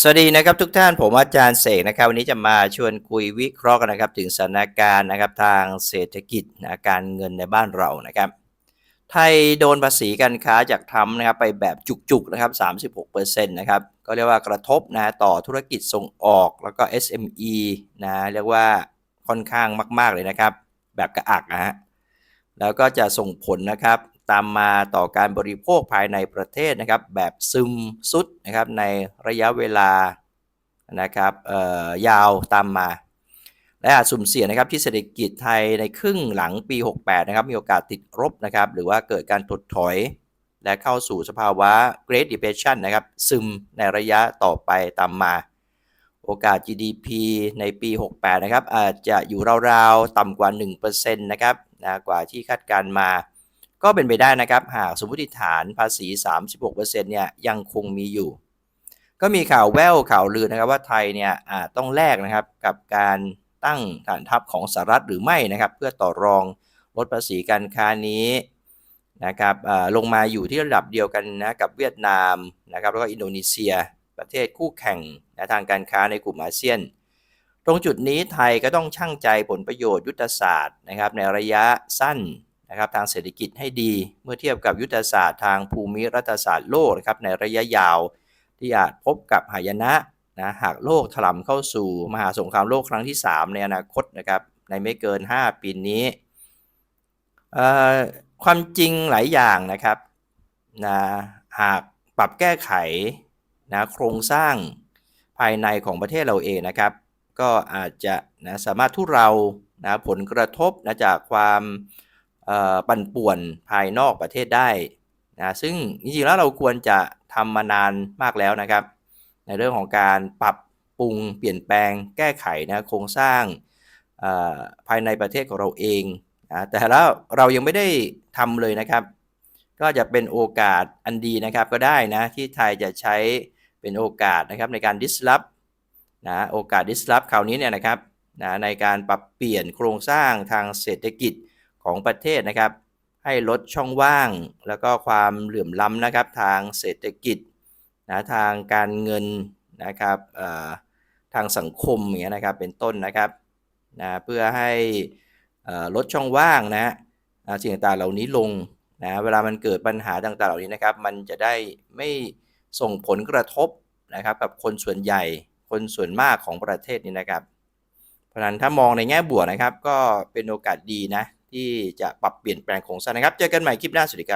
สวัสดีนะครับทุกท่านผมอาจารย์เสกนะครับวันนี้จะมาชวนคุยวิเคราะห์กันนะครับถึงสถานการณ์นะครับทางเศรษฐกิจนะการเงินในบ้านเรานะครับ ไทยโดนภาษีการค้าจากทรัมป์นะครับไปแบบจุกๆนะครับ 36%นะครับก็เรียกว่ากระทบนะต่อธุรกิจส่งออกแล้วก็ SME นะเรียกว่าค่อนข้างมาก ๆเลยนะครับ แบบกระอักนะฮะแล้วก็จะส่งผลนะครับ ตามมาต่อการบริโภคภายในประเทศนะครับ แบบซึมซุดนะครับในระยะเวลานะครับยาวตามมา และอาจสุ่มเสี่ยงนะครับที่เศรษฐกิจไทยในครึ่งหลังปี 68 นะครับ มีโอกาสติดลบนะครับ หรือว่าเกิดการถดถอย และเข้าสู่สภาวะ Great Depression นะครับ ซึมในระยะต่อไปตามมา โอกาส GDP ในปี 68 นะครับ อาจจะอยู่ราวๆ ต่ำกว่า 1%นะครับนะกว่าที่คาดการมา ก็เป็นไปได้นะครับ หากสมมติฐานภาษี 36%เนี่ยยังคงมีอยู่ ก็มีข่าวแววข่าวลือนะครับว่าไทยเนี่ยอาจต้องแลกนะครับกับการตั้งฐานทัพของสหรัฐหรือไม่นะครับ เพื่อต่อรองลดภาษีการค้านี้นะครับลงมาอยู่ที่ระดับเดียวกันนะกับเวียดนามนะครับแล้วก็อินโดนีเซียประเทศคู่แข่งนะทางการค้าในกลุ่มอาเซียน ตรงจุดนี้ไทยก็ต้องชั่งใจผลประโยชน์ยุทธศาสตร์นะครับในระยะสั้น นะครับทางเศรษฐกิจให้ดี เมื่อเทียบกับยุทธศาสตร์ทางภูมิรัฐศาสตร์โลกนะครับในระยะยาวที่อาจพบกับหายนะนะหากโลกถล่มเข้าสู่มหาสงครามโลกครั้งที่ 3 ในอนาคตนะครับในไม่เกิน 5 ปีนี้ ความจริงหลายอย่างนะครับนะหากปรับแก้ไขนะโครงสร้างภายในของประเทศเราเองนะครับ ก็อาจจะนะสามารถทุเรานะผลกระทบนะจากความ ปั่นป่วนภายนอกประเทศได้นะซึ่งจริงๆแล้วเราควรจะทำมานานมากแล้วนะครับ ในเรื่องของการปรับปรุงเปลี่ยนแปลงแก้ไขนะโครงสร้างภายในประเทศของเราเองนะแต่แล้วเรายังไม่ได้ทำเลยนะครับ ก็จะเป็นโอกาสอันดีนะครับก็ได้นะที่ไทยจะใช้เป็นโอกาสนะครับในการ disrupt นะโอกาส disrupt คราวนี้เนี่ยนะครับนะในการปรับเปลี่ยนโครงสร้างทางเศรษฐกิจ ของประเทศนะครับ ให้ลดช่องว่าง แล้วก็ความเหลื่อมล้ำนะครับทางเศรษฐกิจนะทางการเงินนะครับทางสังคมอย่างเงี้ยนะครับเป็นต้นนะครับนะเพื่อให้ลดช่องว่างนะสิ่งต่างๆเหล่านี้ลงนะเวลามันเกิดปัญหาต่างๆเหล่านี้นะครับ มันจะได้ไม่ส่งผลกระทบนะครับกับคนส่วนใหญ่คนส่วนมากของประเทศนี้นะครับ เพราะฉะนั้นถ้ามองในแง่บวกนะครับ ก็เป็นโอกาสดีนะ ที่จะปรับเปลี่ยนแปลงโครงสร้างนะครับ เจอกันใหม่คลิปหน้าสวัสดีครับ